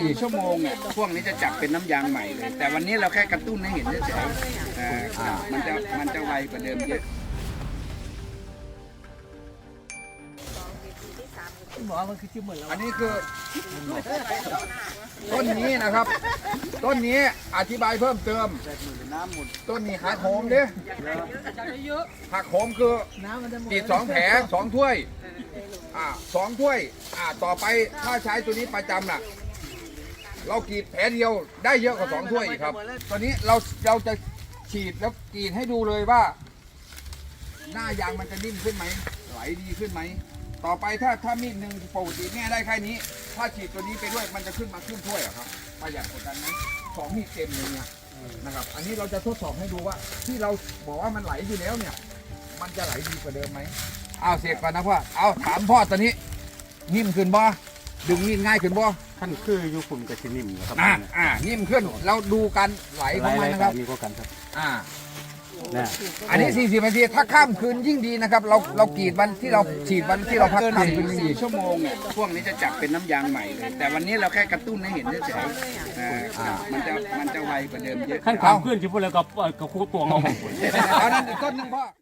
สี่ชั่วโมงเนี่ยพวกนี้จะจับเป็นน้ำยางใหม่เลย แต่วันนี้เราแค่กระตุ้นให้เห็นเฉยๆอ่าครับมันจะมันจะไวกว่าเดิมเยอะบอกว่ามันคือจิ้มเหมือนเราอันนี้คือต้นนี้นะครับ ต้นนี้อธิบายเพิ่มเติมต้นนี้หักโหมเด้หักโหมคือน้ำมันจะหมดกรีดสองแผลสองถ้วยอ่าสองถ้วยอ่าต่อไปถ้าใช้ตัวนี้ประจำน่ะ เรากรีดแผลเดียวได้เยอะกว่าสองถ้วยอีกครับ ตอนนี้เราเราจะฉีดแล้วกรีดให้ดูเลยว่า หน้ายางมันจะนิ่มขึ้นไหมไหลดีขึ้นไหมต่อไปถ้าถ้ามีดหนึ่งปกติแม่ได้แค่นี้ ถ้าฉีดตัวนี้ไปด้วยมันจะขึ้นมาครึ่งถ้วยอะครับประหยัดกว่ากันไหมสองมีดเต็มเลยเนี่ยนะครับ อันนี้เราจะทดสอบให้ดูว่า ที่เราบอกว่ามันไหลอยู่แล้วเนี่ย มันจะไหลดีกว่าเดิมไหมเอาเสร็จก่อนนะพ่อเอาถามพ่อตอนนี้นิ่มขึ้นบ่ ดึงมีดง่ายขึ้นบ่ท่านคืออยู่คุณกับชินิ่มนะครับอ่าอ่านิ่มขึ้นเราดูการไหลของมันนะครับนี่ก็กันครับอ่านะอันนี้ 40นาทีถ้าข้ามคืนยิ่งดีนะครับ เราเรากรีดวันที่เราฉีดวันที่เราพักข้ามคืนสี่ชั่วโมงเนี่ยพวกนี้จะจับเป็นน้ำยางใหม่เลยแต่วันนี้เราแค่กระตุ้นให้เห็นเฉยๆอ่าครับมันจะมันจะไวกว่าเดิมเยอะขั้นความขึ้นที่พูดแล้วก็กับคู่ตัวงงเอานั้นอีกต้นหนึงพ่อ